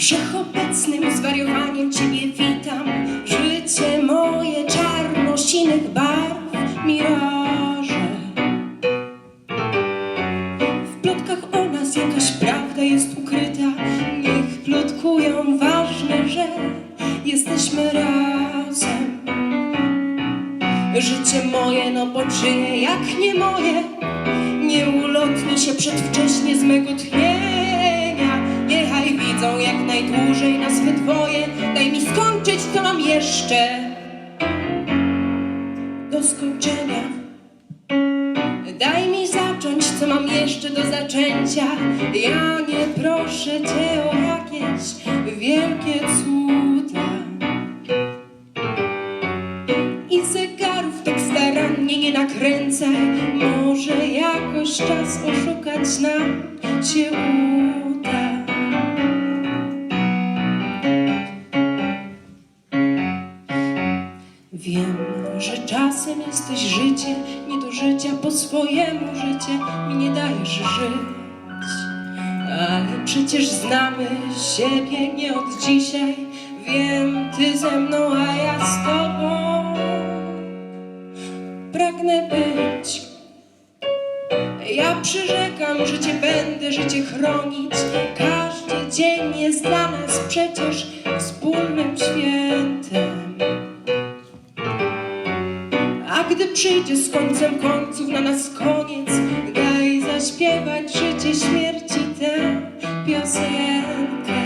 Wszechobecnym zwariowaniem Ciebie witam. Życie moje czarno-sinych barw, miraże. W plotkach o nas jakaś prawda jest ukryta. Niech plotkują ważne, że jesteśmy razem. Życie moje, no bo czyje jak nie moje Nie ulotni się przedwcześnie z mego tchnienia jak najdłużej nas we dwoje. Daj mi skończyć, co mam jeszcze. Do skończenia. Daj mi zacząć, co mam jeszcze do zaczęcia. Ja nie proszę Cię o jakieś wielkie cuda. I zegarów tak starannie nie nakręcaj Może jakoś czas oszukać nam się uda Wiem, że czasem jesteś życie nie do życia Po swojemu życie. Mi nie dajesz żyć Ale przecież znamy siebie nie od dzisiaj. Wiem, ty ze mną, a ja z tobą. Pragnę być. Ja przyrzekam, że cię będę, że cię chronić. Każdy dzień jest dla nas przecież wspólnym świętem przyjdzie z końcem końców na nas koniec, daj zaśpiewać życie śmierci tę piosenkę.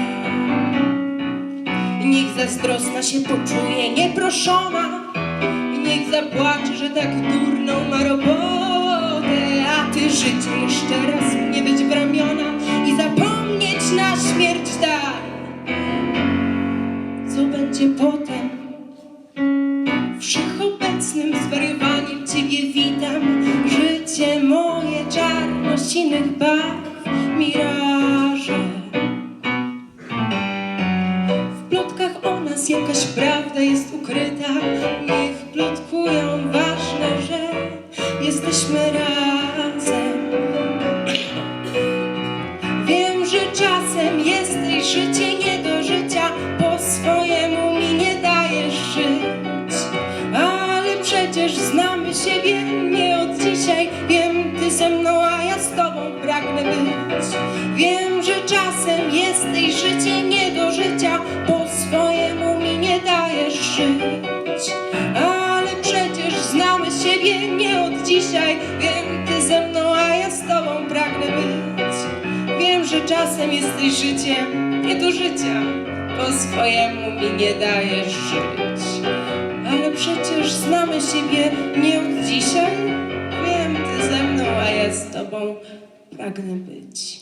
Niech zazdrosna się poczuje nieproszona, niech zapłacze, że tak durną ma robotę, a ty życie jeszcze raz nie być w ramiona i zapomnieć na śmierć daj. Co będzie potem? Czarno-sinych barw Miraże W plotkach o nas jakaś prawda jest ukryta. Niech plotkują ważne, że jesteśmy razem. Wiem, że czasem jesteś życie nie do życia. Po swojemu mi nie dajesz żyć. Ale przecież znamy siebie nie od dzisiaj ze mną, a ja z tobą pragnę być Wiem, że czasem jesteś życie nie do życia Po swojemu mi nie dajesz żyć Ale przecież znamy siebie nie od dzisiaj Wiem, ty ze mną, a ja z tobą pragnę być Wiem, że czasem jesteś życiem nie do życia, po swojemu mi nie dajesz żyć. Ale przecież znamy siebie nie od dzisiaj. Tobą pragnę być.